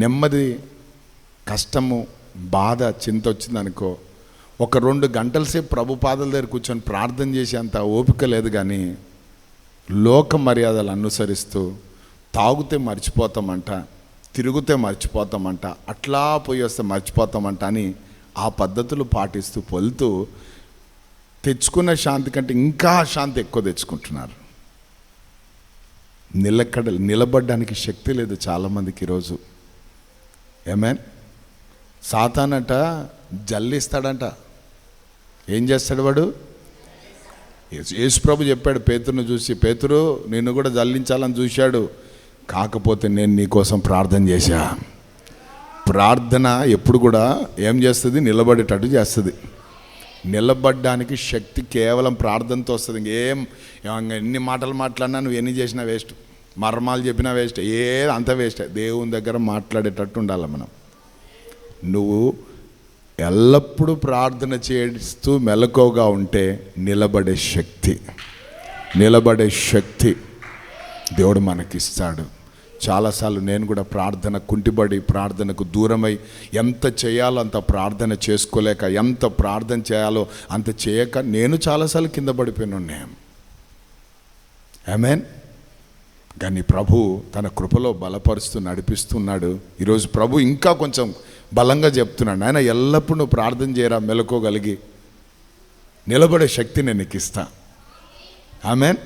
నెమ్మది కష్టము బాధ చింత వచ్చిందనుకో ఒక రెండు గంటల సేపు ప్రభు దగ్గర కూర్చొని ప్రార్థన చేసే అంత ఓపిక లేదు కానీ లోక మర్యాదలు అనుసరిస్తూ తాగితే మర్చిపోతామంట తిరిగితే మర్చిపోతామంట అట్లా పోయి వస్తే మర్చిపోతామంట అని ఆ పద్ధతులు పాటిస్తూ పొలుతూ తెచ్చుకున్న శాంతి కంటే ఇంకా శాంతి ఎక్కువ తెచ్చుకుంటున్నారు. నిలకడ నిలబడడానికి శక్తి లేదు చాలామందికి ఈరోజు. ఏమేన్ సాతానట జల్లిస్తాడంట. ఏం చేస్తాడు వాడు? యేసుప్రభు చెప్పాడు పేతురును చూసి పేతురు నిన్ను కూడా జల్లించాలని చూశాడు. కాకపోతే నేను నీకోసం ప్రార్థన చేశా. ప్రార్థన ఎప్పుడు కూడా ఏం చేస్తుంది? నిలబడేటట్టు చేస్తుంది. నిలబడ్డానికి శక్తి కేవలం ప్రార్థనతో వస్తుంది. ఇంకేం ఎన్ని మాటలు మాట్లాడినా నువ్వు ఎన్ని చేసినా వేస్ట్. మర్మాలు చెప్పినా వేస్ట్ ఏది అంత వేస్ట్ దేవుని దగ్గర మాట్లాడేటట్టు ఉండాలి మనం. నువ్వు ఎల్లప్పుడూ ప్రార్థన చేస్తూ మెలకువగా ఉంటే నిలబడే శక్తి. నిలబడే శక్తి దేవుడు మనకిస్తాడు. చాలాసార్లు నేను కూడా ప్రార్థన కుంటిబడి ప్రార్థనకు దూరమై ఎంత చేయాలో అంత ప్రార్థన చేసుకోలేక ఎంత ప్రార్థన చేయాలో అంత చేయక నేను చాలాసార్లు కింద పడిపోయిన నేను మీన్ కానీ ప్రభు తన కృపలో బలపరుస్తూ నడిపిస్తున్నాడు. ఈరోజు ప్రభు ఇంకా కొంచెం బలంగా చెప్తున్నాడు. ఆయన ఎల్లప్పుడూ నువ్వు ప్రార్థన చేయరా మెలకోగలిగి నిలబడే శక్తి నేను నీకు ఇస్తా. ఆమెన్.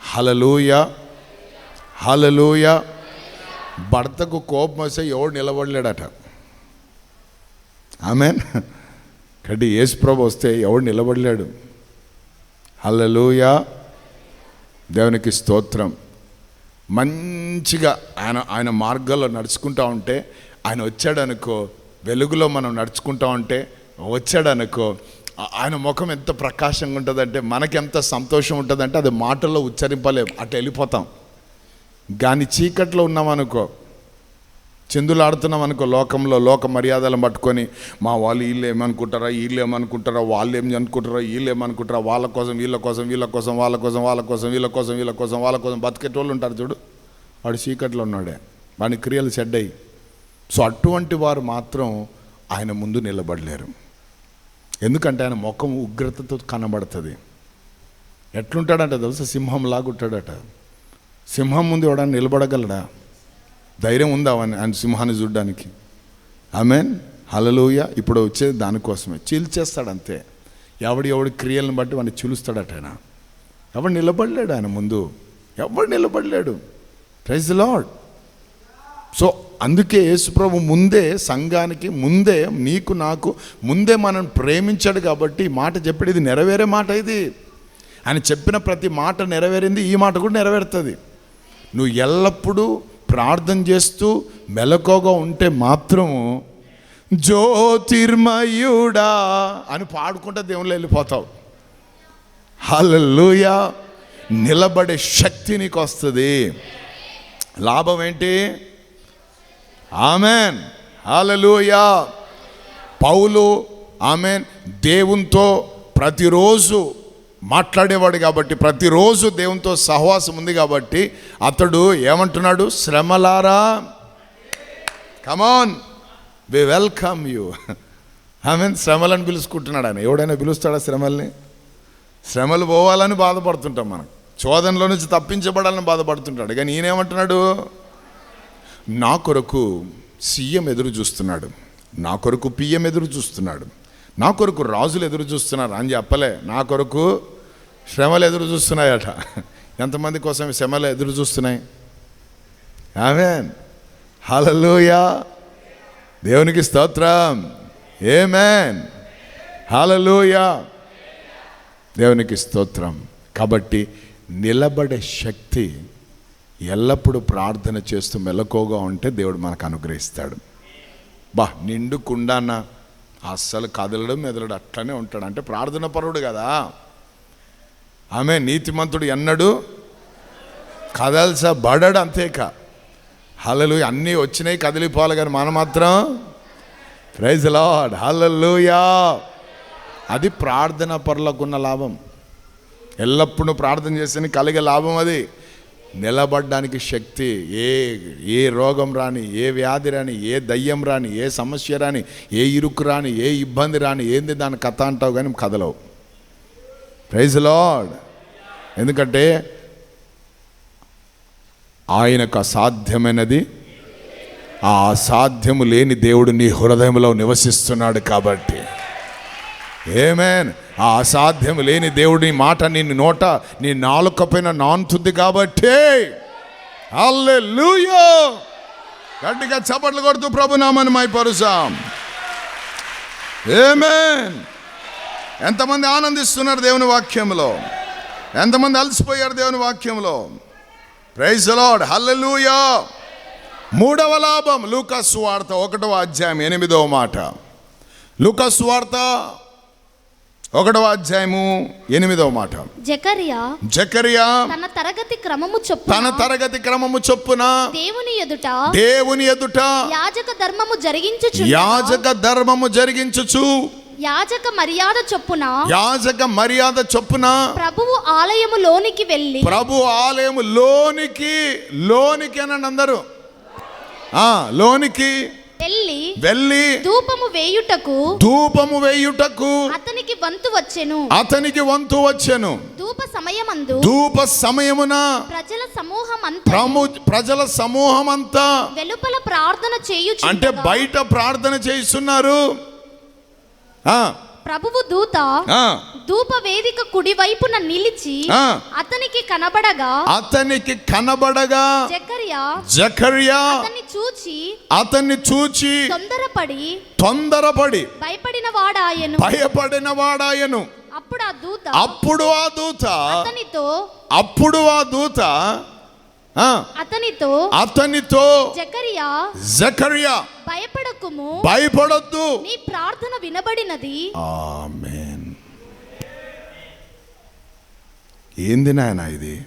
హలలుయ హలలోయ భర్తకు కోపం వస్తే ఎవడు నిలబడలేడట. ఆమెన్. కాబట్టి యేసు ప్రభు వస్తే ఎవడు నిలబడలేడు. హల్లెలూయ. దేవునికి స్తోత్రం. మంచిగా ఆయన ఆయన మార్గంలో నడుచుకుంటా ఉంటే ఆయన వచ్చాడనుకో వెలుగులో మనం నడుచుకుంటా ఉంటే వచ్చాడనుకో ఆయన ముఖం ఎంత ప్రకాశంగా ఉంటుందంటే మనకెంత సంతోషం ఉంటుందంటే అది మాటల్లో ఉచ్చరింపలేము అటు వెళ్ళిపోతాం. కానీ చీకట్లో ఉన్నామనుకో చెందులాడుతున్నాం అనుకో లోకంలో లోక మర్యాదలను పట్టుకొని మా వాళ్ళు వీళ్ళు ఏమనుకుంటారా వీళ్ళు ఏమనుకుంటారా వాళ్ళు ఏం అనుకుంటారా వీళ్ళు ఏమనుకుంటారా వాళ్ళ కోసం వీళ్ళ కోసం వీళ్ళ కోసం వాళ్ళ కోసం వాళ్ళ కోసం వీళ్ళ కోసం వీళ్ళ కోసం వాళ్ళ కోసం బతికేటోళ్ళు ఉంటారు చూడు. వాడు చీకట్లో ఉన్నాడే. వాడి క్రియలు చెడ్డాయి సో అటువంటి వారు మాత్రం ఆయన ముందు నిలబడలేరు. ఎందుకంటే ఆయన ముఖం ఉగ్రతతో కనబడుతుంది. ఎట్లుంటాడంట తెలుసా? సింహం లాగుంటాడట సింహం ముందు ఎవడన్నా నిలబడగలడా? ధైర్యం ఉందా ఆయన సింహాన్ని చూడడానికి. ఆమెన్ హలలోయ ఇప్పుడు వచ్చేది దానికోసమే. చీల్చేస్తాడు అంతే. ఎవడి ఎవడి క్రియలను బట్టి వాడిని చీలుస్తాడట ఆయన. ఎవడు నిలబడలేడు ఆయన ముందు. ఎవడు నిలబడలేడు. ప్రైజ్ లాడ్ సో అందుకే యేసుప్రభు ముందే సంఘానికి ముందే నీకు నాకు ముందే మనం ప్రేమించాడు కాబట్టి మాట చెప్పేది నెరవేరే మాట ఇది. ఆయన చెప్పిన ప్రతి మాట నెరవేరింది ఈ మాట కూడా నెరవేరుతుంది. నువ్వు ఎల్లప్పుడూ ప్రార్థన చేస్తూ మెలకువగా ఉంటే మాత్రము జ్యోతిర్మయుడా అని పాడుకుంటే దేవుళ్ళు వెళ్ళిపోతావు. హల్లెలూయా. నిలబడే శక్తి నీకు వస్తుంది లాభం ఏంటి? ఆమెన్. హలలుయా పౌలు ఆమెన్. దేవునితో ప్రతిరోజు మాట్లాడేవాడు కాబట్టి ప్రతిరోజు దేవునితో సహవాసం ఉంది కాబట్టి అతడు ఏమంటున్నాడు? శ్రమలారా? Come on we welcome you amen శ్రమలను పిలుచుకుంటున్నాడు ఆయన. ఎవడైనా పిలుస్తాడా శ్రమల్ని? శ్రమలు పోవాలని బాధపడుతుంటాం మనం. చోదనలో నుంచి తప్పించబడాలని బాధపడుతుంటాడు. కానీ ఈయనేమంటున్నాడు? నా కొరకు సీఎం ఎదురు చూస్తున్నాడు. నా కొరకు పిఎం ఎదురు చూస్తున్నాడు. నా కొరకు రాజులు ఎదురు చూస్తున్నారు అని చెప్పలే. నా కొరకు శ్రమలు ఎదురు చూస్తున్నాయట. ఎంతమంది కోసం శ్రమలు ఎదురు చూస్తున్నాయి? ఆమెన్ హలలుయా దేవునికి స్తోత్రం. ఏమేన్ హలలుయా దేవునికి స్తోత్రం. కాబట్టి నిలబడే శక్తి ఎల్లప్పుడూ ప్రార్థన చేస్తూ మెలకువగా ఉంటే దేవుడు మనకు అనుగ్రహిస్తాడు. బా నిండుకుండాన్న అస్సలు కదలడం మెదలడు అట్లనే ఉంటాడు. అంటే ప్రార్థన పరుడు కదా. ఆమె నీతిమంతుడు ఎన్నడు కదల్చబడడు అంతేక. హలలు అన్నీ వచ్చినాయి కదిలిపోవాలి కానీ మనం మాత్రం ప్రైజ్ లాడ్ హల్లెలూయా. అది ప్రార్థన పరులకున్న లాభం. ఎల్లప్పుడూ ప్రార్థన చేస్తే కలిగే లాభం అది. నిలబడ్డానికి శక్తి ఏ ఏ రోగం రాని ఏ వ్యాధి రాని ఏ దయ్యం రాని ఏ సమస్య రాని ఏ ఇరుకు రాని ఏ ఇబ్బంది రాని ఏంది దాని కథ అంటావు కానీ కదలవు ప్రైజ్ లాడ్ ఎందుకంటే ఆయనకు అసాధ్యమైనది ఆ అసాధ్యము లేని దేవుడు నీ హృదయంలో నివసిస్తున్నాడు కాబట్టి. ఏమేన్ ఆ అసాధ్యం లేని దేవుడి మాట నీ నోట నీ నాలుక పైన నానుతుంది కాబట్టి. లూయో గట్టిగా చప్పట్లు కొడుతూ ప్రభునామని మైపరుసాం ఏమేన్ ఎంతమంది ఆనందిస్తున్నారు దేవుని వాక్యంలో? ఎంతమంది అలసిపోయారు దేవుని వాక్యంలో? ప్రైజ్ లార్డ్ హల్లెలూయా మూడవ లాభం లూకస్ వార్త ఒకటవ అధ్యాయం ఎనిమిదవ మాట. లూకస్ వార్త ఒకటవ అధ్యాయము ఎనిమిదవ మాట. జకరియా జకరియా తన తరగతి క్రమము తన చొప్పున తరగతి క్రమము చొప్పున దేవుని ఎదుట దేవుని ఎదుట యాజక ధర్మము జరిగించుచు యాజక ధర్మము జరిగించుచు యాజక మర్యాద చొప్పున యాజక మర్యాద చొప్పున ప్రభువు ఆలయము లోనికి వెళ్ళి ప్రభు ఆలయము లోనికి లోనికి అనండి అందరూ. ఆ, లోనికి వెళ్ళి వెళ్ళి ధూపము వేయుటకు ధూపము వేయుటకు అతనికి వంతు వచ్చెను. అతనికి వంతు వచ్చెను. ధూప సమయమందు ధూప సమయమున ప్రజల సమూహం ప్రము ప్రజల సమూహం అంతా వెలుపల ప్రార్థన చేయుచు అంటే బయట ప్రార్థన చేస్తున్నారు ఆ, ప్రభువు దూత ధూప వేదిక కుడి వైపున నిలిచి. అతనికి కనబడగా అతనికి కనబడగా జకరియా జకర్యా అతన్ని చూచి అతన్ని చూచి తొందరపడి తొందరపడి భయపడిన వాడాయను. భయపడిన వాడాయను. అప్పుడు ఆ దూత అప్పుడు ఆ దూత అతనితో అప్పుడు ఆ దూత అతనితో అతనితో జకరియా జకర్యా భయపడకుము. భయపడొద్దు. నీ ప్రార్థన వినబడినది. ఆమేన్. ఏంది నాయన ఇది?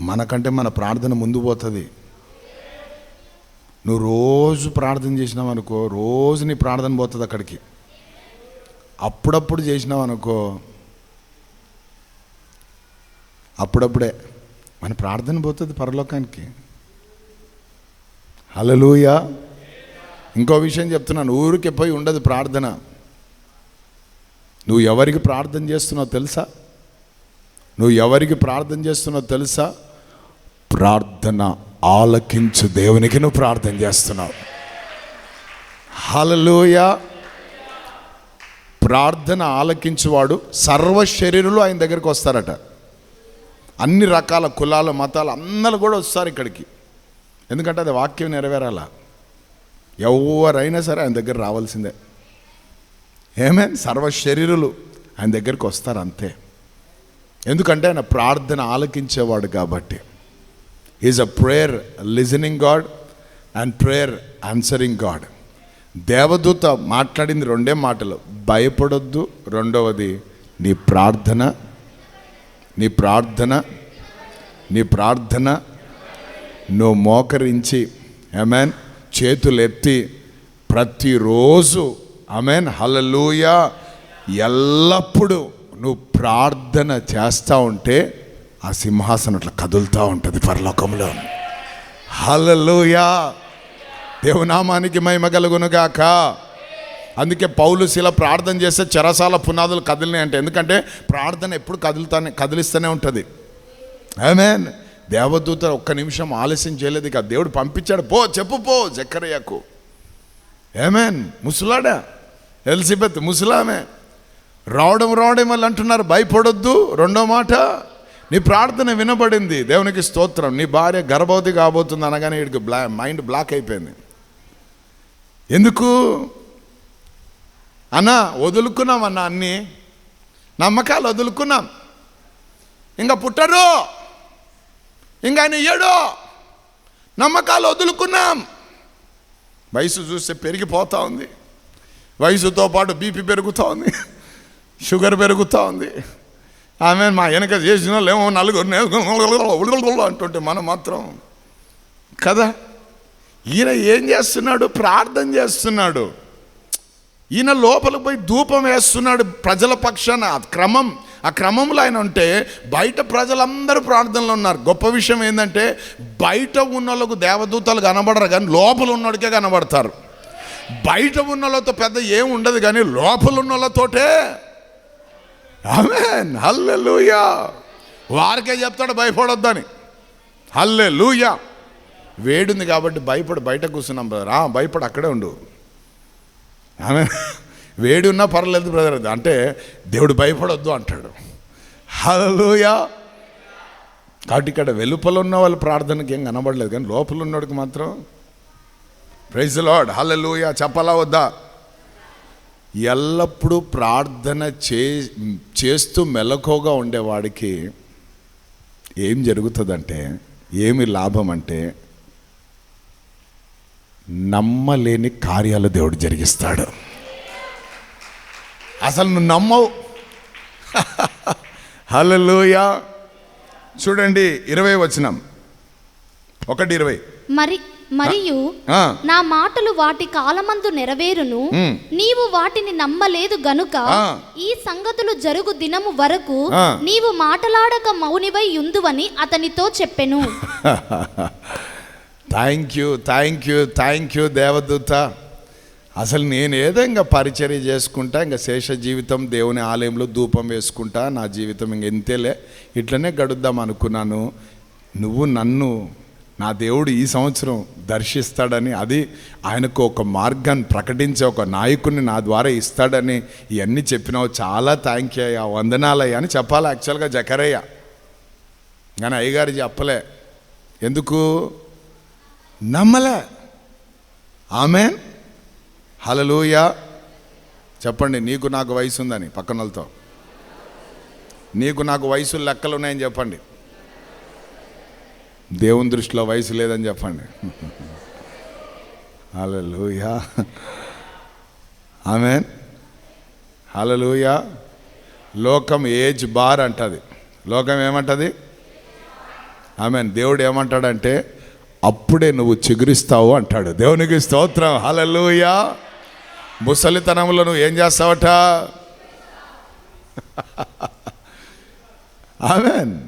మనకంటే మన ప్రార్థన ముందు పోతుంది. నువ్వు రోజు ప్రార్థన చేసినావు అనుకో రోజు నీ ప్రార్థన పోతుంది అక్కడికి. అప్పుడప్పుడు చేసినావు అనుకో అప్పుడప్పుడే మన ప్రార్థన పోతుంది పరలోకానికి. హలలుయా ఇంకో విషయం చెప్తున్నాను ఊరికి పోయి ఉండదు ప్రార్థన. నువ్వు ఎవరికి ప్రార్థన చేస్తున్నావు తెలుసా? నువ్వు ఎవరికి ప్రార్థన చేస్తున్నావు తెలుసా? ప్రార్థన ఆలకించు దేవునికి నువ్వు ప్రార్థన చేస్తున్నావు. హలలోయ ప్రార్థన ఆలకించువాడు సర్వ శరీరులు ఆయన దగ్గరికి వస్తారట. అన్ని రకాల కులాలు మతాలు అందరూ కూడా వస్తారు ఇక్కడికి. ఎందుకంటే అది వాక్యం నెరవేరాల? ఎవరైనా సరే ఆయన దగ్గర రావాల్సిందే. ఏమే? సర్వ శరీరులు ఆయన దగ్గరికి వస్తారు అంతే. ఎందుకంటే ఆయన ప్రార్థన ఆలకించేవాడు కాబట్టి. Is a prayer listening God and prayer answering God దేవదూత మాట్లాడింది రెండే మాటలు. భయపడొద్దు. రెండవది నీ ప్రార్థన నీ ప్రార్థన నీ ప్రార్థన నువ్వు మోకరించి అమెన్ చేతులెత్తి ప్రతిరోజు అమెన్ హలలుయ ఎల్లప్పుడూ నువ్వు ప్రార్థన చేస్తూ ఉంటే ఆ సింహాసనం అట్లా కదులుతూ ఉంటుంది పరలోకంలో. హలలుయా దేవునామానికి మహిమ కలుగునుగాక. అందుకే పౌలు శిల ప్రార్థన చేస్తే చెరసాల పునాదులు కదిలినాయి అంటే. ఎందుకంటే ప్రార్థన ఎప్పుడు కదులుతానే కదిలిస్తూనే ఉంటుంది. ఆమెన్ దేవదూత ఒక్క నిమిషం ఆలస్యం చేయలేదు ఇక. దేవుడు పంపించాడు. పో చెప్పు పో జక్కరయ్యకు ఏమేన్ ముసలాడా? ఎలిజబెత్ ముసలామే. రావడం రావడం వల్ల అంటున్నారు భయపడొద్దు రెండో మాట. నీ ప్రార్థన వినబడింది. దేవునికి స్తోత్రం. నీ భార్య గర్భవతి కాబోతుంది అనగానే వీడికి బ్లా మైండ్ బ్లాక్ అయిపోయింది. ఎందుకు? అన్నా వదులుకున్నాం అన్న అన్నీ. నమ్మకాలు వదులుకున్నాం. ఇంకా పుట్టరు. ఇంకా ఆయన ఇయ్యడు. నమ్మకాలు వదులుకున్నాం. వయసు చూస్తే పెరిగిపోతూ ఉంది. వయసుతో పాటు బీపీ పెరుగుతూ ఉంది. షుగర్ పెరుగుతూ ఉంది. ఆమె మా వెనక చేసిన లేమో నలుగురు అంటుంటే మనం మాత్రం కదా? ఈయన ఏం చేస్తున్నాడు? ప్రార్థన చేస్తున్నాడు. ఈయన లోపలికి పోయి ధూపం వేస్తున్నాడు ప్రజల పక్షాన. క్రమం ఆ క్రమంలో ఆయన ఉంటే బయట ప్రజలందరూ ప్రార్థనలో ఉన్నారు. గొప్ప విషయం ఏంటంటే బయట ఉన్న వాళ్ళకు దేవదూతలు కనబడరు కానీ లోపల ఉన్నోడికే కనబడతారు. బయట ఉన్న వాళ్ళతో పెద్ద ఏం ఉండదు కానీ లోపల ఉన్న వాళ్ళతోటే ఆమెన్. హల్లెలూయా. వారికే చెప్తాడు భయపడొద్దని. హల్లెలూయా. వేడుంది కాబట్టి భయపడు బయట కూర్చున్నాం బ్రదర్. భయపడు అక్కడే ఉండు. ఆమె వేడి ఉన్నా పర్లేదు బ్రదర్ అంటే దేవుడు భయపడొద్దు అంటాడు. హలోయా కాబట్టి ఇక్కడ వెలుపల ఉన్న వాళ్ళ ప్రార్థనకి ఏం కనబడలేదు కానీ లోపల ఉన్నోడికి మాత్రం ప్రైజ్ లాడ్ హల్లెలూయా చెప్పాలా వద్దా? ఎల్లప్పుడూ ప్రార్థన చే చేస్తూ మెలకువగా ఉండేవాడికి ఏం జరుగుతుందంటే ఏమి లాభం అంటే నమ్మలేని కార్యాలు దేవుడు జరిగిస్తాడు. అసలు నువ్వు నమ్మవు. హల్లెలూయా. చూడండి ఇరవై వచనం. ఒకటి ఇరవై. మరి మరియు నా మాటలు వాటి కాలమందు నెరవేరును. నీవు వాటిని నమ్మలేదు గనుక. ఈ సంగతులు జరుగు దినము వరకు. నీవు మాటలాడక మౌనివై యుందువని అతనితో చెప్పెను. Thank you thank you thank you దేవదూత. అసలు నేను ఏదో ఇంకా పరిచర్య చేసుకుంటా ఇంకా శేష జీవితం దేవుని ఆలయంలో ధూపం వేసుకుంటా నా జీవితం ఇంక ఎంతేలే ఇట్లనే గడుద్దాం అనుకున్నాను. నువ్వు నన్ను నా దేవుడు ఈ సంవత్సరం దర్శిస్తాడని అది ఆయనకు ఒక మార్గాన్ని ప్రకటించే ఒక నాయకుడిని నా ద్వారా ఇస్తాడని ఇవన్నీ చెప్పినావు. చాలా థ్యాంక్ యూ అయ్యా వందనాలయ్యా అని చెప్పాలి యాక్చువల్గా జకరయ్య. కానీ అయ్యగారు చెప్పలే. ఎందుకు? నమ్మలే. ఆమెన్. హలలోయ చెప్పండి నీకు నాకు వయసు ఉందని పక్కనలతో నీకు నాకు వయసు లెక్కలు ఉన్నాయని చెప్పండి. దేవుని దృష్టిలో వయసు లేదని చెప్పండి. హలలుయా ఆమె హలలుయా లోకం ఏజ్ బార్ అంటది. లోకం ఏమంటది? ఆమెన్. దేవుడు ఏమంటాడంటే అప్పుడే నువ్వు చిగురిస్తావు అంటాడు. దేవునికి స్తోత్రం. హలలుయా ముసలితనంలో నువ్వు ఏం చేస్తావట? ఆమెన్.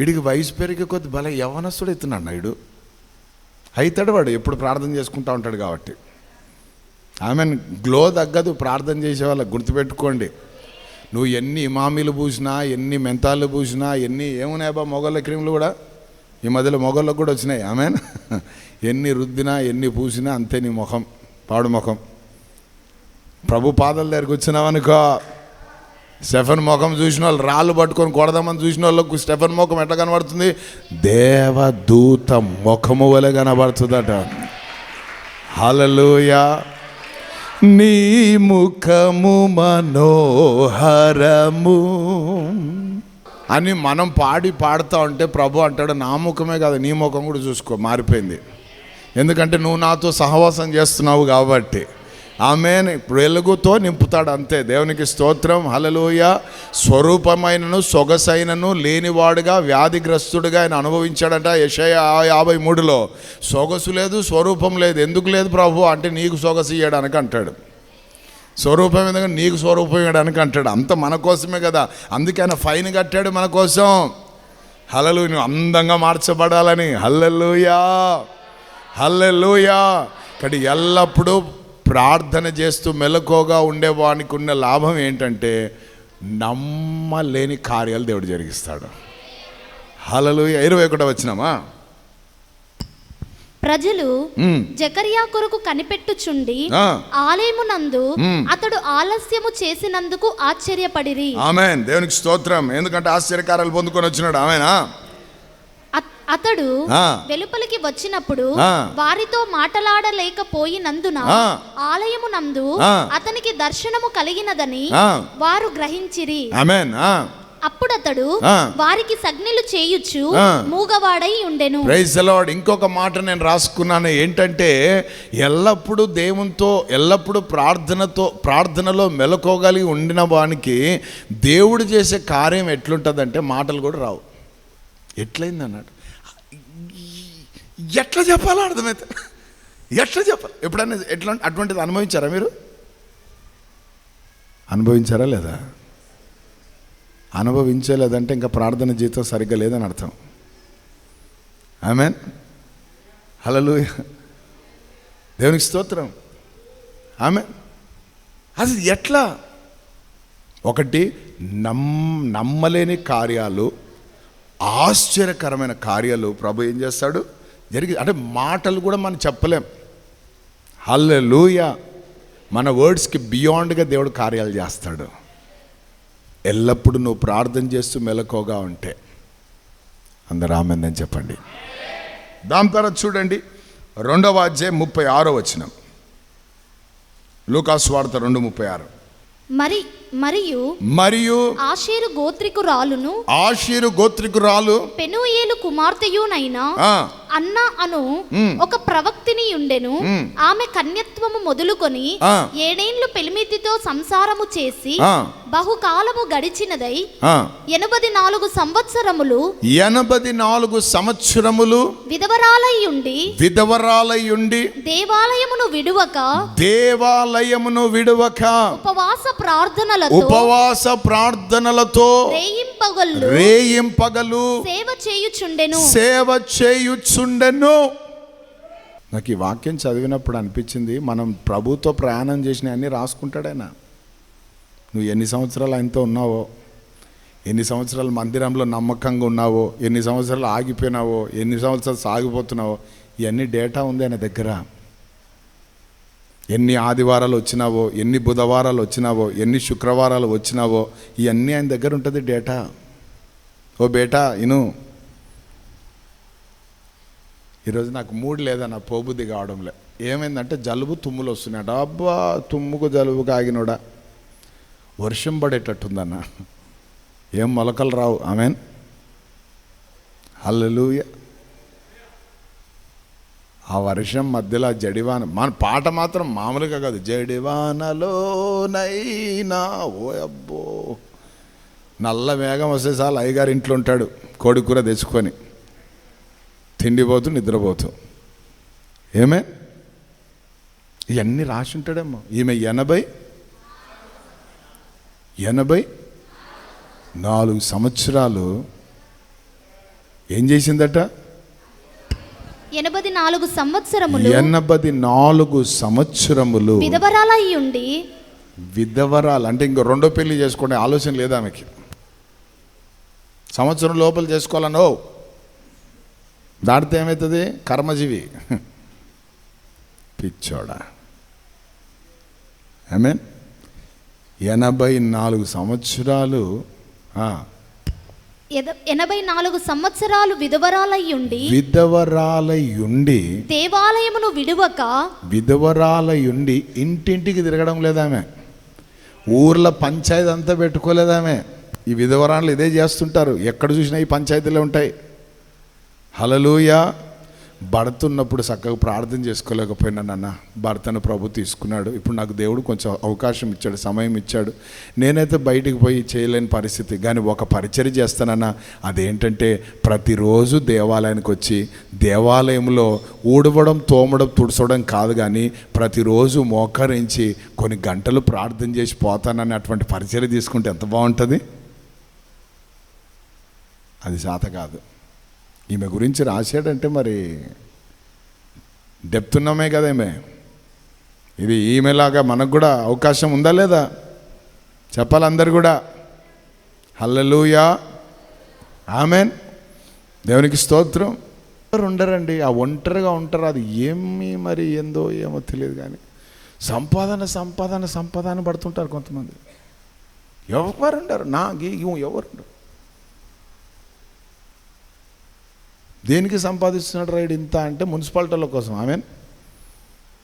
ఇడికి వయసు పెరిగే కొద్ది బల యవనస్తుడు ఎత్తున్నాడు నాయుడు. అవుతాడు వాడు ఎప్పుడు ప్రార్థన చేసుకుంటా ఉంటాడు కాబట్టి. ఆమెన్ గ్లో తగ్గదు ప్రార్థన చేసే వాళ్ళకి గుర్తుపెట్టుకోండి. నువ్వు ఎన్ని ఇమామీలు పూసినా ఎన్ని మెంతాలు పూసినా ఎన్ని ఏమున్నాయి మొగల మొగళ్ళ క్రీములు కూడా? ఈ మధ్యలో మొగళ్ళకు కూడా వచ్చినాయి. ఆమెన్. ఎన్ని రుద్దినా ఎన్ని పూసినా అంతే నీ ముఖం పాడు ముఖం. ప్రభు పాదల దగ్గరికి వచ్చినావనుకో స్టెఫన్ ముఖం చూసిన వాళ్ళు రాళ్ళు పట్టుకొని కొడదామని చూసిన వాళ్ళకు స్టెఫన్ ముఖం ఎట్లా కనబడుతుంది? దేవదూత ముఖము వలె కనబడుతుందట. హలలుయా నీ ముఖము మనోహరము. అని మనం పాడి పాడుతూ ఉంటే ప్రభు అంటాడు నా ముఖమే కాదు నీ ముఖం కూడా చూసుకో మారిపోయింది. ఎందుకంటే నువ్వు నాతో సహవాసం చేస్తున్నావు కాబట్టి. ఆమె వెలుగుతో నింపుతాడు అంతే. దేవునికి స్తోత్రం. హలలోయ స్వరూపమైనను సొగసైనను లేనివాడుగా వ్యాధిగ్రస్తుడుగా ఆయన అనుభవించాడట యశయ యాభై మూడులో. సొగసు లేదు స్వరూపం లేదు. ఎందుకు లేదు ప్రభు? అంటే నీకు సొగసు ఇయ్యడానికి అంటాడు. స్వరూపం ఎందుకంటే నీకు స్వరూపం ఇవ్వడానికి అంటాడు. అంత మన కోసమే కదా. అందుకైనా ఫైన్ కట్టాడు మన కోసం. హలలు నువ్వు అందంగా మార్చబడాలని. హల్లెల్లుయా హల్లెల్లుయా ఇక్కడ ఎల్లప్పుడూ ప్రార్థన చేస్తూ మెలకువగా ఉండేవానికి ఉన్న లాభం ఏంటంటే నమ్మలేని కార్యాలు దేవుడు జరిగిస్తాడు. హలలుయ ఇరవై ఒకటో వచ్చినామా ప్రజలు జకరియా కొరకు కనిపెట్టుచుండి. ఆలయమునందు. అతడు ఆలస్యము చేసినందుకు ఆశ్చర్యపడిరి ఆమెన్ దేవునికి స్తోత్రం ఎందుకంటే ఆశ్చర్యకారాలు పొందుకొని వచ్చినాడు ఆమెనా అత్- అతడు. వెలుపలికి వచ్చినప్పుడు. వారితో మాటలాడలేకపోయినందున. ఆలయమునందు. అతనికి దర్శనము కలిగినదని. వారు గ్రహించిరి ఆమెన్ ఆ. అప్పుడతడు ఆ. వారికి సజ్ఞలు చేయుచు ఆ. మూగవాడై ఉండెను. ప్రైజ్ లార్డ్ ఇంకొక మాట నేను రాసుకున్నాను. ఏంటంటే ఎల్లప్పుడూ దేవునితో ఎల్లప్పుడూ ప్రార్థనతో ప్రార్థనలో మెలకోగలిగి ఉండిన వానికి దేవుడు చేసే కార్యం ఎట్లుంటుందంటే మాటలు కూడా రావు. ఎట్లయింది అన్నాడు? ఎట్లా చెప్పాలో అర్థమైతే ఎట్లా చెప్పాలి. ఎప్పుడైనా ఎట్లా అటువంటిది అనుభవించారా మీరు? అనుభవించారా లేదా? అనుభవించలేదంటే ఇంకా ప్రార్థన జీవితం సరిగ్గా లేదని అర్థం. ఆమెన్ హలలు దేవునికి స్తోత్రం. ఆమె అది ఎట్లా? ఒకటి నమ్ నమ్మలేని కార్యాలు ఆశ్చర్యకరమైన కార్యాలు. ప్రభు ఏం చేస్తాడు? జరిగి అంటే మాటలు కూడా మనం చెప్పలేం. హల్లెలూయ మన వర్డ్స్కి బియాండ్గా దేవుడు కార్యాలు చేస్తాడు. ఎల్లప్పుడూ నువ్వు ప్రార్థన చేస్తూ మెలకువగా ఉంటే. అందరు ఆమెందని చెప్పండి. దాని తర్వాత చూడండి రెండవ అధ్యాయం ముప్పై ఆరో వచనం. లూకాస్ వార్త రెండు ముప్పై ఆరు. మరి మరియు మరియు ఆషేరు గోత్రికురాలును ఆశీరు గోత్రికురాలు పెనుయేలు కుమార్తెయునైన అన్న అను. ఒక ప్రవక్తిని ఉండెను. ఆమె కన్యత్వము మొదలుకొని. ఏడేండ్లు పెలిమితితో సంసారము చేసి. బహుకాలము గడిచినదై ఎనభది నాలుగు సంవత్సరములు ఎనభై నాలుగు సంవత్సరములు విధవరాలై ఉండి విధవరాలయుండి దేవాలయమును విడువక దేవాలయమును విడువక ఉపవాస ప్రార్థనలతో ఉపవాస ప్రార్థనలతో రేయింపగళ్ళు రేయింపగలు సేవ చేయుచుండెను. సేవ చేయుచుండెను. నాకు ఈ వాక్యం చదివినప్పుడు అనిపించింది మనం ప్రభుతో ప్రయాణం చేసిన అన్ని రాసుకుంటాడైనా నువ్వు ఎన్ని సంవత్సరాలు ఆయనతో ఉన్నావో ఎన్ని సంవత్సరాలు మందిరంలో నమ్మకంగా ఉన్నావో ఎన్ని సంవత్సరాలు ఆగిపోయినావో ఎన్ని సంవత్సరాలు సాగిపోతున్నావో ఇవన్నీ డేటా ఉంది ఆయన దగ్గర. ఎన్ని ఆదివారాలు వచ్చినావో ఎన్ని బుధవారాలు వచ్చినావో ఎన్ని శుక్రవారాలు వచ్చినావో ఇవన్నీ ఆయన దగ్గర ఉంటుంది డేటా. ఓ బేటా ఇను. ఈరోజు నాకు మూడు లేదన్న పోబుద్ది కావడంలే. ఏమైందంటే జలుబు తుమ్ములు వస్తున్నాయట అబ్బా తుమ్ముకు జలుబు కాగినోడా. వర్షం పడేటట్టుందన్న. ఏం మొలకలు రావు. ఆమెన్. హల్లెలూయ. ఆ వర్షం మధ్యలో ఆ జడివాన మన పాట మాత్రం మామూలుగా కాదు. జడివానలో నైనా ఓ అబ్బో. నల్ల మేఘం వస్తే చాలు అయ్యగారు ఇంట్లో ఉంటాడు కోడి కూర తెచ్చుకొని. తిండిపోతూ నిద్రపోతూ. ఏమే? ఇవన్నీ రాసి ఉంటాడేమో ఈమె ఎనభై ఎనభై నాలుగు సంవత్సరాలు ఏం చేసిందట? ఎనభై నాలుగు సంవత్సరములు ఎనభై నాలుగు సంవత్సరములు విధవరాలై ఉండి విధవరాలు. అంటే ఇంకో రెండో పెళ్ళి చేసుకునే ఆలోచన లేదు ఆమెకి? సంవత్సరం లోపల చేసుకోవాలనో దాటితే ఏమవుతుంది కర్మజీవి. పిచ్చోడా. మీన్ ఎనభై నాలుగు సంవత్సరాలు ఎనభై నాలుగు సంవత్సరాలు విధవరాలై ఉండి విధవరాలయుండి దేవాలయమును విడువక విధవరాలయుండి ఇంటింటికి తిరగడం లేదామె. ఊర్ల పంచాయతీ అంతా పెట్టుకోలేదామె. ఈ విధవరాలు ఇదే చేస్తుంటారు. ఎక్కడ చూసినా ఈ పంచాయతీలే ఉంటాయి. హలలుయ భర్త ఉన్నప్పుడు చక్కగా ప్రార్థన చేసుకోలేకపోయినా నాన్న భర్తను ప్రభు తీసుకున్నాడు. ఇప్పుడు నాకు దేవుడు కొంచెం అవకాశం ఇచ్చాడు సమయం ఇచ్చాడు. నేనైతే బయటికి పోయి చేయలేని పరిస్థితి. కానీ ఒక పరిచయం చేస్తానన్న అదేంటంటే ప్రతిరోజు దేవాలయానికి వచ్చి దేవాలయంలో ఊడవడం తోమడం తుడసడం కాదు కానీ ప్రతిరోజు మోకరించి కొన్ని గంటలు ప్రార్థన చేసి పోతానని అటువంటి పరిచయం తీసుకుంటే ఎంత బాగుంటుంది? అది శాత కాదు. ఈమె గురించి రాశాడంటే మరి డెప్తున్నామే కదా ఈమె. ఇది ఈమెలాగా మనకు కూడా అవకాశం ఉందా లేదా? చెప్పాలి అందరు కూడా. హల్లలుయా. ఆమెన్. దేవునికి స్తోత్రం. ఎవరు ఉండరండి? ఆ ఒంటరిగా ఉంటారు. అది ఏమి మరి ఏందో ఏమో తెలియదు కానీ సంపాదన సంపాదన సంపాదన పడుతుంటారు కొంతమంది. ఎవరు ఉండరు? నా గీ- గీ- ఎవరు ఉండరు? దేనికి సంపాదిస్తున్నాడు రైడ్ ఇంత అంటే మున్సిపాలిటీల కోసం ఆమె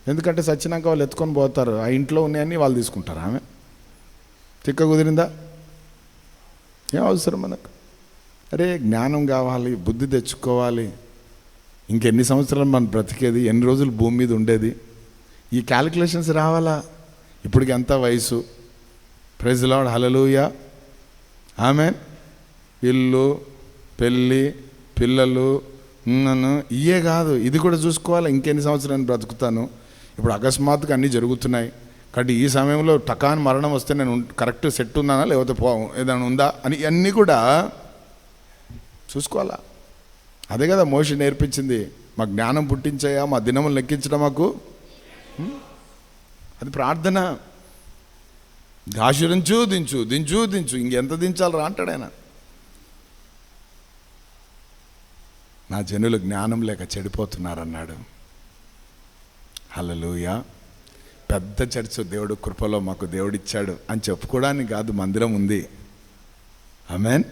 ఎందుకంటే సచ్చినాక వాళ్ళు ఎత్తుకొని పోతారు ఆ ఇంట్లో ఉన్నాయని వాళ్ళు తీసుకుంటారు ఆమె తిక్క కుదిరిందా? ఏం అవసరం మనకు? అరే జ్ఞానం కావాలి బుద్ధి తెచ్చుకోవాలి. ఇంకెన్ని సంవత్సరాలు మనం బ్రతికేది ఎన్ని రోజులు భూమి మీద ఉండేది? ఈ క్యాలిక్యులేషన్స్ రావాలా? ఇప్పటికి ఎంత వయసు? ప్రెజలాడ్ హలలుయా ఆమె ఇల్లు పెళ్ళి పిల్లలు నన్ను ఇయే కాదు. ఇది కూడా చూసుకోవాలి. ఇంకెన్ని సంవత్సరాలు బ్రతుకుతాను? ఇప్పుడు అకస్మాత్తుగా అన్నీ జరుగుతున్నాయి. కాబట్టి ఈ సమయంలో టకాన్ మరణం వస్తే నేను కరెక్ట్ సెట్ ఉన్నానా లేకపోతే పో ఏదైనా ఉందా? అని ఇవన్నీ కూడా చూసుకోవాలా? అదే కదా మోషి నేర్పించింది. మా జ్ఞానం పుట్టించాయా? మా దినములు లెక్కించడం మాకు? అది ప్రార్థన. దాశురించు దించు దించు దించు. ఇంకెంత దించాలరా? అంటాడు ఆయన. నా జనులు జ్ఞానం లేక చెడిపోతున్నారన్నాడు. హలలుయ పెద్ద చర్చ్ దేవుడు కృపలో మాకు దేవుడిచ్చాడు అని చెప్పుకోవడానికి కాదు మందిరం ఉంది. ఆమెన్.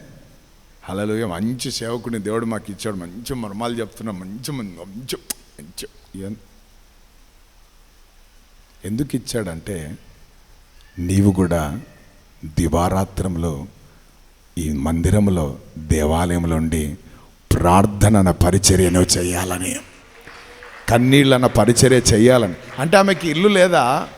హలలుయ మంచి సేవకుని దేవుడు మాకు ఇచ్చాడు. మంచి మర్మాలు చెప్తున్నాం. మంచి మంచి మంచి ఎందుకు ఇచ్చాడంటే నీవు కూడా దివారాత్రంలో ఈ మందిరంలో దేవాలయంలో ఉండి ప్రార్థన పరిచర్యను చేయాలని. కన్నీళ్ళన్న పరిచర్య చేయాలని. అంటే ఆమెకి ఇల్లు లేదా?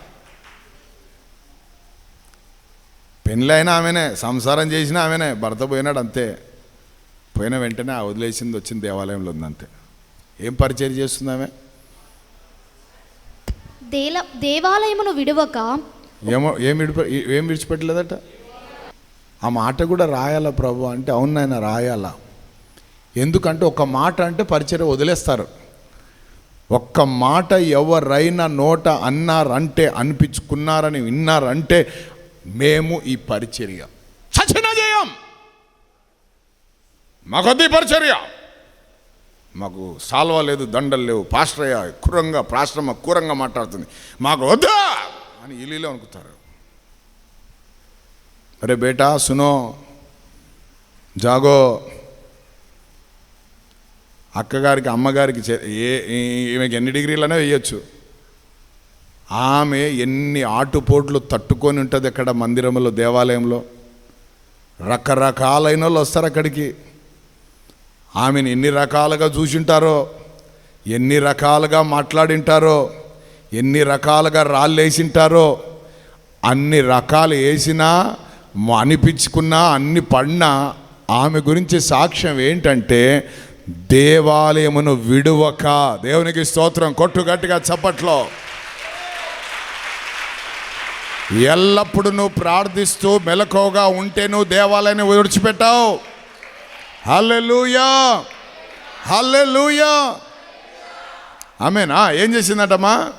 పెళ్ళైనా ఆమెనే సంసారం చేసినా ఆమెనే భర్త పోయినాడు అంతే. పోయిన వెంటనే ఆ వదిలేసింది వచ్చింది దేవాలయంలో ఉందంతే ఏం పరిచయం చేస్తుంది ఆమె? దేవాలయమును విడువక ఏమో ఏం విడిప ఏం విడిచిపెట్టలేదట? ఆ మాట కూడా రాయాలా ప్రభు? అంటే అవును నాయన రాయాలా? ఎందుకంటే ఒక మాట అంటే పరిచయం వదిలేస్తారు. ఒక్క మాట ఎవరైనా నోట అన్నారంటే అనిపించుకున్నారని విన్నారంటే మేము ఈ పరిచర్య. చచ్చిన చేయం మాకొద్ది పరిచర్య. మాకు సాల్వా లేదు దండలు లేవు. పాశ్రయ క్రూరంగా ప్రాశ్రమ కూరంగా మాట్లాడుతుంది. మాకు వద్దా అని ఇల్లులో అనుకుతారు అరే బేటా సునో జాగో అక్కగారికి అమ్మగారికి చే- ఏ ఈమెకి ఎన్ని డిగ్రీలనే వేయచ్చు. ఆమె ఎన్ని ఆటుపోట్లు తట్టుకొని ఉంటుంది అక్కడ మందిరంలో దేవాలయంలో. రకరకాలైన వాళ్ళు వస్తారు అక్కడికి. ఆమెను ఎన్ని రకాలుగా చూసింటారో ఎన్ని రకాలుగా మాట్లాడింటారో ఎన్ని రకాలుగా రాళ్ళు వేసింటారో అన్ని రకాలు వేసినా అనిపించుకున్నా అన్ని పడినా ఆమె గురించి సాక్ష్యం ఏంటంటే దేవాలయమును విడువక. దేవునికి స్తోత్రం. కొట్టు గట్టిగా చప్పట్లో. ఎల్లప్పుడు నువ్వు ప్రార్థిస్తూ మెలకువగా ఉంటే నువ్వు దేవాలయాన్ని విడిచిపెట్టావు. హల్లెలూయా! హల్లెలూయా! ఆమెనా? ఏం చేసిందటమ్మా?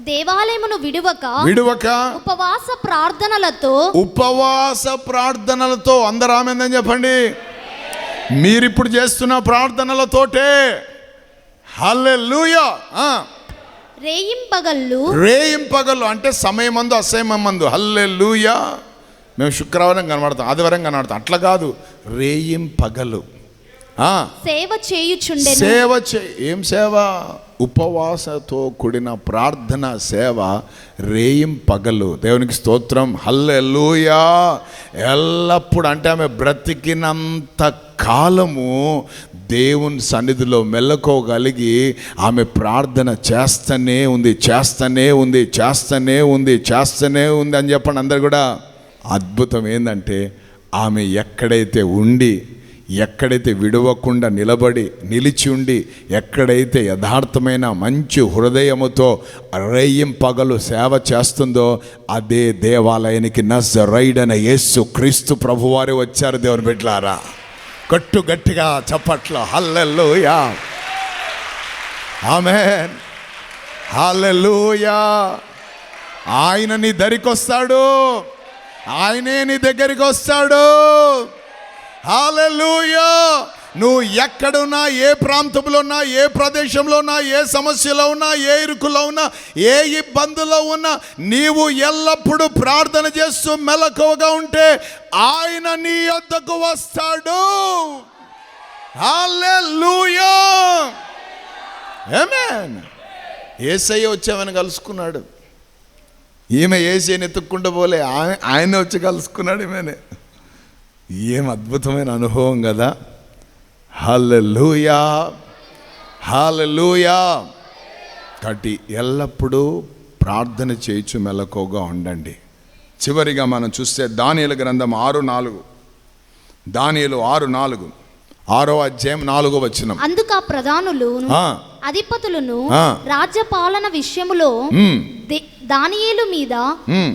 దేవాలయమును విడువక విడువక? ఉపవాస ప్రార్థనలతో ఉపవాస ప్రార్థనలతో అందరు ఆమెందని చెప్పండి. మీరిప్పుడు చేస్తున్న ప్రార్థనలతోటే. హల్లెలూయా. రేయింపగళ్ళు. రేయింపగలు అంటే సమయమందు అసమయమందు హల్లెలూయా. మేము శుక్రవారం కనబడతాం ఆదివారం కనబడతాం. అట్లా కాదు రేయింపగలు. సేవ చేయుచుండెను. సేవ చే ఏం సేవ? ఉపవాసతో కూడిన ప్రార్థన సేవ రేయిం పగలు. దేవునికి స్తోత్రం. హల్లెలూయా. ఎల్లప్పుడు అంటే ఆమె బ్రతికినంత కాలము దేవుని సన్నిధిలో మెల్లకోగలిగి ఆమె ప్రార్థన చేస్తూనే ఉంది చేస్తూనే ఉంది చేస్తూనే ఉంది చేస్తూనే ఉంది అని చెప్పండి అందరు కూడా. అద్భుతం ఏంటంటే ఆమె ఎక్కడైతే ఉండి ఎక్కడైతే విడవకుండా నిలబడి నిలిచి ఉండి ఎక్కడైతే యథార్థమైన మంచి హృదయముతో రేయం పగలు సేవ చేస్తుందో అదే దేవాలయానికి నజరైడన యేసు క్రీస్తు ప్రభువారు వచ్చారు దేవుని బిడ్లారా గట్టు గట్టిగా చప్పట్లో హల్లెల్లుయా ఆమె హల్లెల్లుయా ఆయన నీ దరికొస్తాడు ఆయనే నీ దగ్గరికి వస్తాడు. హాలూయా నువ్వు ఎక్కడున్నా ఏ ప్రాంతంలో ఉన్నా ఏ ప్రదేశంలో ఉన్నా ఏ సమస్యలో ఉన్నా ఏ ఇరుకులో ఉన్నా ఏ ఇబ్బందులో ఉన్నా నీవు ఎల్లప్పుడూ ప్రార్థన చేస్తూ మెలకువగా ఉంటే ఆయన నీ యొద్దకు వస్తాడు. హాలెలూయా ఏసయ్య వచ్చామని కలుసుకున్నాడు. ఈమె ఏసీని ఎత్తుక్కుంటూ పోలే ఆయన ఆయన వచ్చి కలుసుకున్నాడు ఈమెనే. ఏం అద్భుతమైన అనుభవం కదా? హల్లెలూయా! హల్లెలూయా! కాబట్టి ఎల్లప్పుడూ ప్రార్థన చేయొచ్చు మెలకువగా ఉండండి. చివరిగా మనం చూస్తే దానియలు గ్రంథం ఆరు నాలుగు. దానియలు ఆరు నాలుగు. ఆరో అధ్యాయం నాలుగో వచ్చిన అందుకు ఆ ప్రధానులు అధిపతులను. రాజ్యపాలన విషయములో దే- దానియేలు మీద.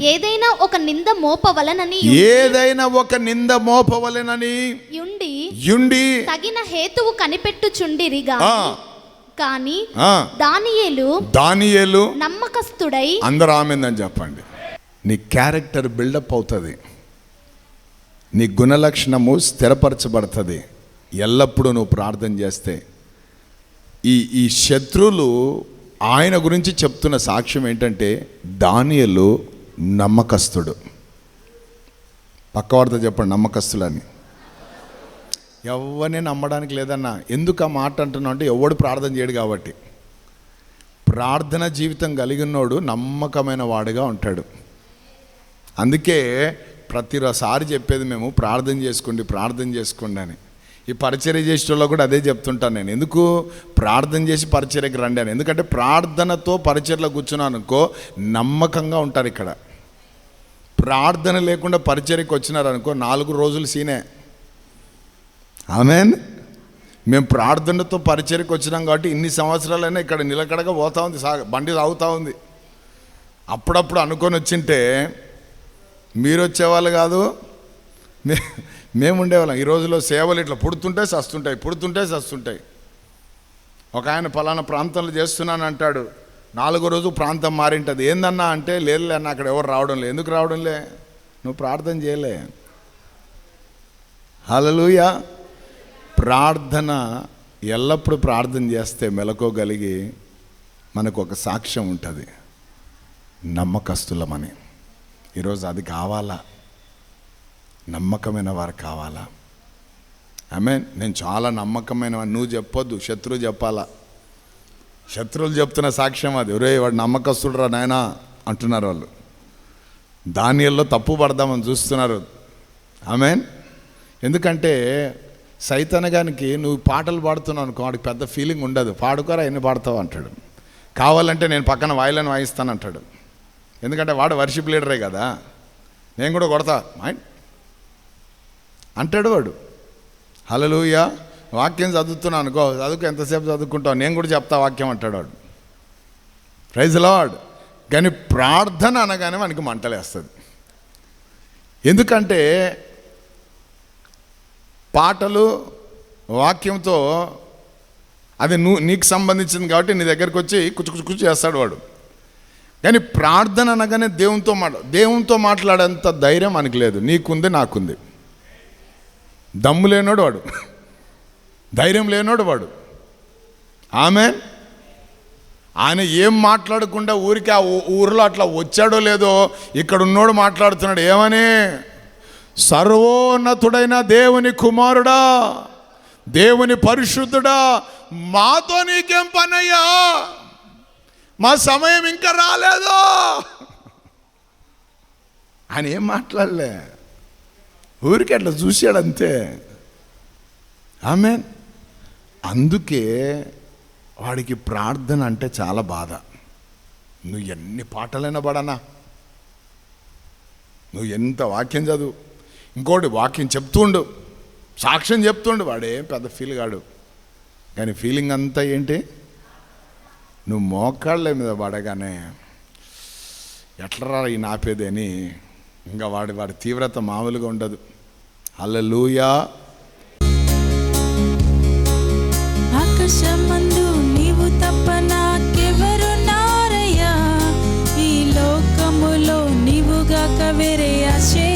ఏదైనా ఒక నింద మోపవలనని ఏదైనా ఒక నింద మోపవలెనని యుండి. యుండి. తగిన హేతువు కనిపెట్టుచుండిరిగా. కాని దానియేలు దానియేలు నమ్మకస్తుడై అందరూ ఆమెందని చెప్పండి. నీ క్యారెక్టర్ బిల్డప్ అవుతుంది. నీ గుణలక్షణము స్థిరపరచబడుతుంది. ఎల్లప్పుడూ నువ్వు ప్రార్థన చేస్తే ఈ ఈ శత్రువులు ఆయన గురించి చెప్తున్న సాక్ష్యం ఏంటంటే దానియలు నమ్మకస్తుడు. పక్కవారితో చెప్పండి నమ్మకస్తులని. ఎవరిని నమ్మడానికి లేదన్నా ఎందుకు ఆ మాట అంటున్నావు అంటే ఎవడు ప్రార్థన చేయడు కాబట్టి. ప్రార్థన జీవితం కలిగినోడు నమ్మకమైన వాడుగా ఉంటాడు. అందుకే ప్రతిసారి చెప్పేది మేము ప్రార్థన చేసుకోండి ప్రార్థన చేసుకోండి అని. ఈ పరిచర్య చేసేటోళ్ళు కూడా అదే చెప్తుంటాను నేను. ఎందుకు? ప్రార్థన చేసి పరిచర్యకి రండి అని. ఎందుకంటే ప్రార్థనతో పరిచర్లో కూర్చున్నాను అనుకో నమ్మకంగా ఉంటారు ఇక్కడ. ప్రార్థన లేకుండా పరిచర్యకి వచ్చినారనుకో నాలుగు రోజులు సీనే. ఆమెన్? మేము ప్రార్థనతో పరిచర్యకి వచ్చినాం కాబట్టి ఇన్ని సంవత్సరాలైనా ఇక్కడ నిలకడగా పోతా ఉంది సాగ బండి సాగుతూ ఉంది. అప్పుడప్పుడు అనుకొని వచ్చింటే మీరు వచ్చేవాళ్ళు కాదు మేము ఉండేవాళ్ళం. ఈ రోజులో సేవలు ఇట్లా పుడుతుంటే సస్తుంటాయి పుడుతుంటే సస్తుంటాయి. ఒక ఆయన పలానా ప్రాంతంలో చేస్తున్నాను అంటాడు. నాలుగో రోజు ప్రాంతం మారింటది. ఏందన్నా అంటే లేదులే అన్న అక్కడ ఎవరు రావడం లేదు ఎందుకు రావడం లే? నువ్వు ప్రార్థన చేయలే. హలలుయ ప్రార్థన ఎల్లప్పుడూ ప్రార్థన చేస్తే మెలకోగలిగి మనకు ఒక సాక్ష్యం ఉంటుంది. నమ్మకస్తులమని. ఈరోజు అది కావాలా? నమ్మకమైన వారు కావాలా? ఆమె నేను చాలా నమ్మకమైన వాడిని. నువ్వు చెప్పొద్దు శత్రువు చెప్పాలా? శత్రువులు చెప్తున్న సాక్ష్యం అది. ఒరే వాడు నమ్మకస్తుడురా నాయనా అంటున్నారు వాళ్ళు. దానిల్లో తప్పు పడదామని చూస్తున్నారు. ఆమెన్ ఎందుకంటే సైతనగానికి నువ్వు పాటలు పాడుతున్నావు అనుకో వాడికి పెద్ద ఫీలింగ్ ఉండదు. పాడుకోరా ఎన్ని పాడతావు అంటాడు. కావాలంటే నేను పక్కన వాయిలను వాయిస్తాను అంటాడు. ఎందుకంటే వాడు వర్షిప్ లీడరే కదా. నేను కూడా కొడతా. మైండ్ అంటాడు వాడు. హలలుయ వాక్యం చదువుతున్నాను అనుకో చదువుకు ఎంతసేపు చదువుకుంటావు? నేను కూడా చెప్తా వాక్యం అంటాడు వాడు. ప్రైజ్ లాడ్ కానీ ప్రార్థన అనగానే మనకి మంటలేస్తుంది. ఎందుకంటే పాటలు వాక్యంతో అది నువ్వు నీకు సంబంధించింది కాబట్టి నీ దగ్గరికి వచ్చి కుచ్చు కుచ్చు చేస్తాడు వాడు. కానీ ప్రార్థన అనగానే దేవునితో మాట్లా దేవునితో మాట్లాడేంత ధైర్యం మనకి లేదు. నీకుంది నాకుంది. దమ్ము లేనోడు వాడు. ధైర్యం లేనోడు వాడు. ఆమె ఆయన ఏం మాట్లాడకుండా ఊరికి ఆ ఊరిలో అట్లా వచ్చాడో లేదో ఇక్కడ ఉన్నోడు మాట్లాడుతున్నాడు. ఏమని? సర్వోన్నతుడైన దేవుని కుమారుడా దేవుని పరిశుద్ధుడా మాతో నీకేం పనయ్యా? మా సమయం ఇంకా రాలేదో? ఆయన ఏం మాట్లాడలే? ఊరికి అట్లా చూశాడంతే. ఆమె అందుకే వాడికి ప్రార్థన అంటే చాలా బాధ. నువ్వు ఎన్ని పాటలైనా పడనా? నువ్వు ఎంత వాక్యం చదువు? ఇంకోటి వాక్యం చెప్తుండు సాక్ష్యం చెప్తుండు వాడే పెద్ద ఫీల్ కాడు. కానీ ఫీలింగ్ అంతా ఏంటి? నువ్వు మోకాళ్ళ మీద పడగానే ఎట్లరా ఈ నాపేది అని ఇంకా వాడి వాడి తీవ్రత మామూలుగా ఉండదు. హలలుయా ఆకాశమందు నీవు తప్ప నాకెవరున్నారయ్యా ఈ లోకములో నీవుగాక వేరే ఆశ్రయ